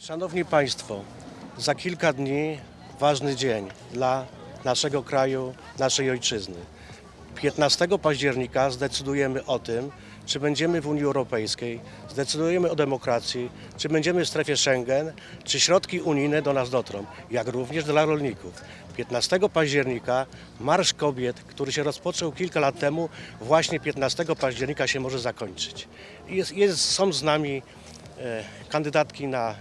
Szanowni Państwo, za kilka dni ważny dzień dla naszego kraju, naszej ojczyzny. 15 października zdecydujemy o tym, czy będziemy w Unii Europejskiej, zdecydujemy o demokracji, czy będziemy w strefie Schengen, czy środki unijne do nas dotrą, jak również dla rolników. 15 października Marsz Kobiet, który się rozpoczął kilka lat temu, właśnie 15 października się może zakończyć. Jest, jest, są z nami e, kandydatki na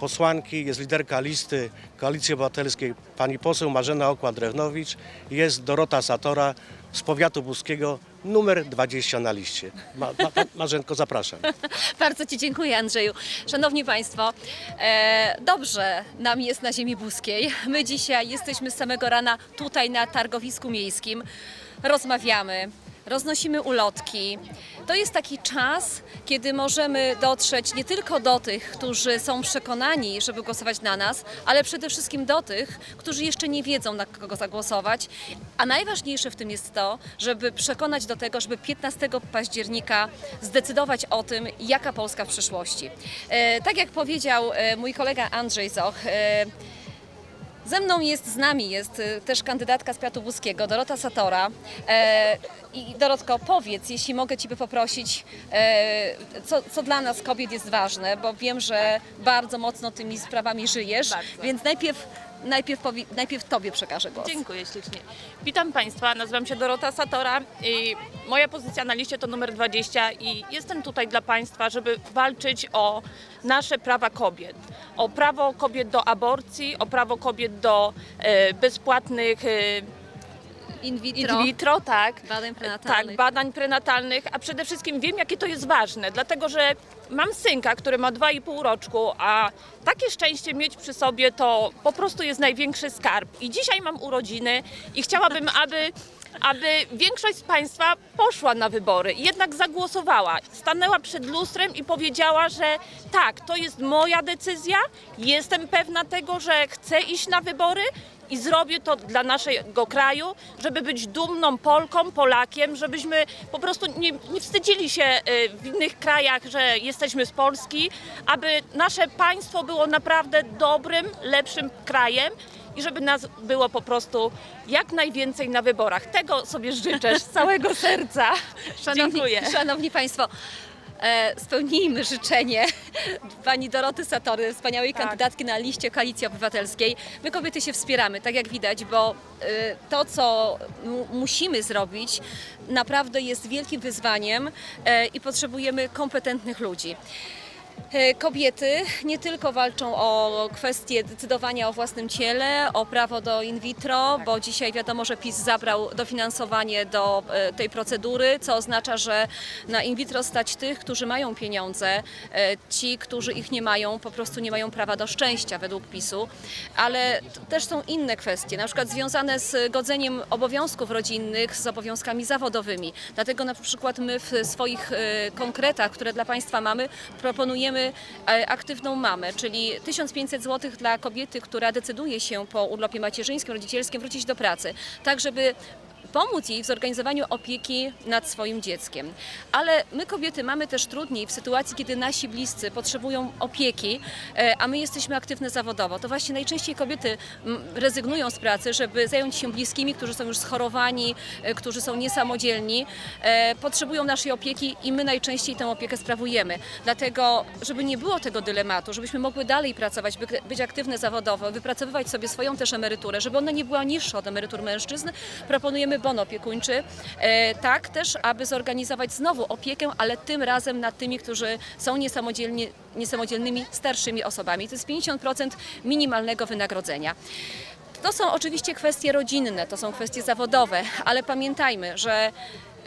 posłanki, jest liderka listy Koalicji Obywatelskiej pani poseł Marzena Okła-Drewnowicz, jest Dorota Satora z powiatu buskiego, numer 20 na liście. Ma, ma, ma, Marzenko, zapraszam. Bardzo Ci dziękuję, Andrzeju. Szanowni Państwo, e, dobrze nam jest na ziemi buskiej. My dzisiaj jesteśmy z samego rana tutaj na targowisku miejskim. Rozmawiamy, roznosimy ulotki. To jest taki czas, kiedy możemy dotrzeć nie tylko do tych, którzy są przekonani, żeby głosować na nas, ale przede wszystkim do tych, którzy jeszcze nie wiedzą, na kogo zagłosować. A najważniejsze w tym jest to, żeby przekonać do tego, żeby 15 października zdecydować o tym, jaka Polska w przyszłości. E, tak jak powiedział e, mój kolega Andrzej Zoch, e, ze mną jest, z nami jest y, też kandydatka z Piatu Buskiego, Dorota Satora. E, I Dorotko, powiedz, jeśli mogę Ciebie poprosić, e, co, co dla nas kobiet jest ważne, bo wiem, że bardzo mocno tymi sprawami żyjesz, Bardzo. więc najpierw, najpierw, powi- najpierw Tobie przekażę głos. Dziękuję ślicznie. Witam Państwa, nazywam się Dorota Satora i moja pozycja na liście to numer 20 i jestem tutaj dla Państwa, żeby walczyć o nasze prawa kobiet. O prawo kobiet do aborcji, o prawo kobiet do e, bezpłatnych e, In vitro, in vitro, tak. badań prenatalnych. Tak, badań prenatalnych, a przede wszystkim wiem, jakie to jest ważne, dlatego że mam synka, który ma 2,5 roczku, a takie szczęście mieć przy sobie to po prostu jest największy skarb. I dzisiaj mam urodziny i chciałabym, aby aby większość z Państwa poszła na wybory jednak zagłosowała. Stanęła przed lustrem i powiedziała, że tak, to jest moja decyzja, jestem pewna tego, że chcę iść na wybory i zrobię to dla naszego kraju, żeby być dumną Polką, Polakiem, żebyśmy po prostu nie, nie wstydzili się y, w innych krajach, że jesteśmy z Polski, aby nasze państwo było naprawdę dobrym, lepszym krajem i żeby nas było po prostu jak najwięcej na wyborach. Tego sobie życzę z całego serca. Szanowni, Dziękuję. szanowni Państwo, e, spełnijmy życzenie pani Doroty Satory, wspaniałej Tak. kandydatki na liście Koalicji Obywatelskiej. My kobiety się wspieramy, tak jak widać, bo e, to, co mu- musimy zrobić, naprawdę jest wielkim wyzwaniem e, i potrzebujemy kompetentnych ludzi. E, Kobiety nie tylko walczą o kwestie decydowania o własnym ciele, o prawo do in vitro, bo dzisiaj wiadomo, że PiS zabrał dofinansowanie do e, tej procedury, co oznacza, że na in vitro stać tych, którzy mają pieniądze, e, ci, którzy ich nie mają, po prostu nie mają prawa do szczęścia według PiSu, ale też są inne kwestie, na przykład związane z godzeniem obowiązków rodzinnych z obowiązkami zawodowymi. Dlatego na przykład my w swoich konkretach, które dla Państwa mamy, proponujemy e, aktywną mamę, czyli 1500 zł dla kobiety, która decyduje się po urlopie macierzyńskim, rodzicielskim wrócić do pracy, tak żeby pomóc jej w zorganizowaniu opieki nad swoim dzieckiem. Ale my kobiety mamy też trudniej w sytuacji, kiedy nasi bliscy potrzebują opieki, e, a my jesteśmy aktywne zawodowo. To właśnie najczęściej kobiety rezygnują z pracy, żeby zająć się bliskimi, którzy są już schorowani, e, którzy są niesamodzielni, e, potrzebują naszej opieki i my najczęściej tę opiekę sprawujemy. Dlatego, żeby nie było tego dylematu, żebyśmy mogły dalej pracować, by- być aktywne zawodowo, wypracowywać sobie swoją też emeryturę, żeby ona nie była niższa od emerytur mężczyzn, proponujemy bon opiekuńczy, e, tak też, aby zorganizować znowu opiekę, ale tym razem nad tymi, którzy są niesamodzielni, niesamodzielnymi starszymi osobami. To jest 50% minimalnego wynagrodzenia. To są oczywiście kwestie rodzinne, to są kwestie zawodowe, ale pamiętajmy, że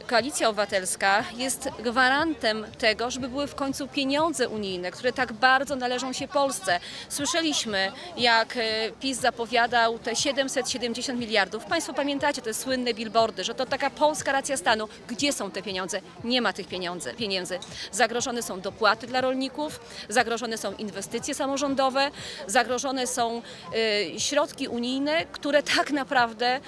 Koalicja Obywatelska jest gwarantem tego, żeby były w końcu pieniądze unijne, które tak bardzo należą się Polsce. Słyszeliśmy, jak e, PiS zapowiadał te 770 miliardów. Państwo pamiętacie te słynne billboardy, że to taka polska racja stanu. Gdzie są te pieniądze? Nie ma tych pieniędzy. pieniędzy. Zagrożone są dopłaty dla rolników, zagrożone są inwestycje samorządowe, zagrożone są e, środki unijne, które tak naprawdę, e,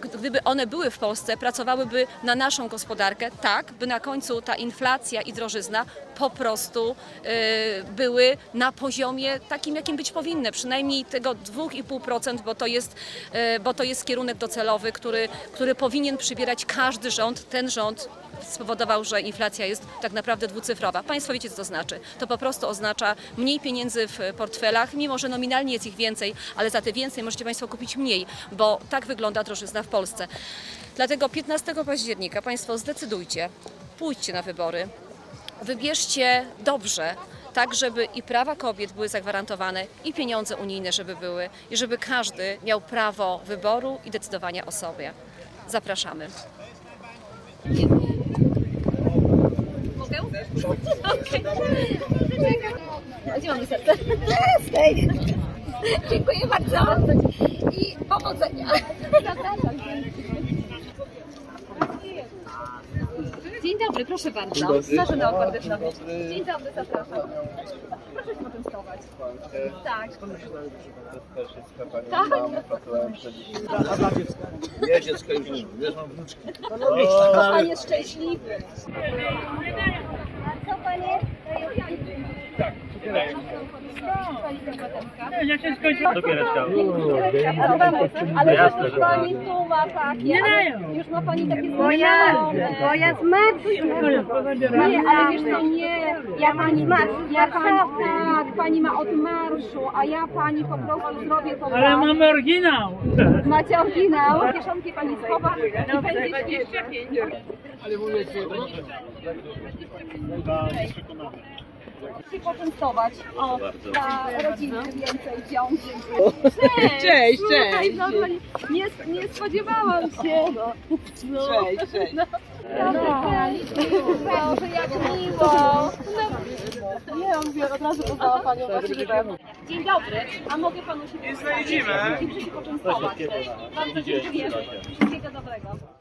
gdyby one były w Polsce, pracowałyby na naszą gospodarkę, tak, by na końcu ta inflacja i drożyzna po prostu y, były na poziomie takim, jakim być powinny, przynajmniej tego 2,5%, bo to jest, y, bo to jest kierunek docelowy, który, który powinien przybierać każdy rząd. Ten rząd spowodował, że inflacja jest tak naprawdę dwucyfrowa. Państwo wiecie, co to znaczy. To po prostu oznacza mniej pieniędzy w portfelach, mimo że nominalnie jest ich więcej, ale za te więcej możecie Państwo kupić mniej, bo tak wygląda drożyzna w Polsce. Dlatego 15 października Państwo zdecydujcie, pójdźcie na wybory, wybierzcie dobrze, tak żeby i prawa kobiet były zagwarantowane, i pieniądze unijne, żeby były, i żeby każdy miał prawo wyboru i decydowania o sobie. Zapraszamy. Mogę? Okej. Gdzie mamy serce? Dziękuję bardzo i powodzenia. Dzień dobry, proszę bardzo. Zaczynam od Bardysznowy. Dzień dobry, zapraszam. Proszę się poczęstować. Tak. Nie, dziecko już nie, wiesz, mam wnuczki. Pan jest szczęśliwy. Co panie? Ale już pani tu ma takie, ale już ma pani takie Bo ja, bo ja z marszu. Nie, ale wiesz co, nie, ja pani, ja pani, tak, pani ma od marszu, a ja pani po prostu zrobię to Ale tak. mamy oryginał. Macie oryginał, kieszonki pani schowa i będzie świetnie. Się poczęstować. O, dla rodziny więcej wziąć. Cześć, cześć. No, no, nie, nie spodziewałam się. No. Cześć, cześć. No. Boże, jak miło. No. Nie, on mówię, od razu poznała Panią. Dzień dobry, a mogę Panu się przedstawić i się poczęstować. Bardzo dziękuję. Wszystkiego dobrego.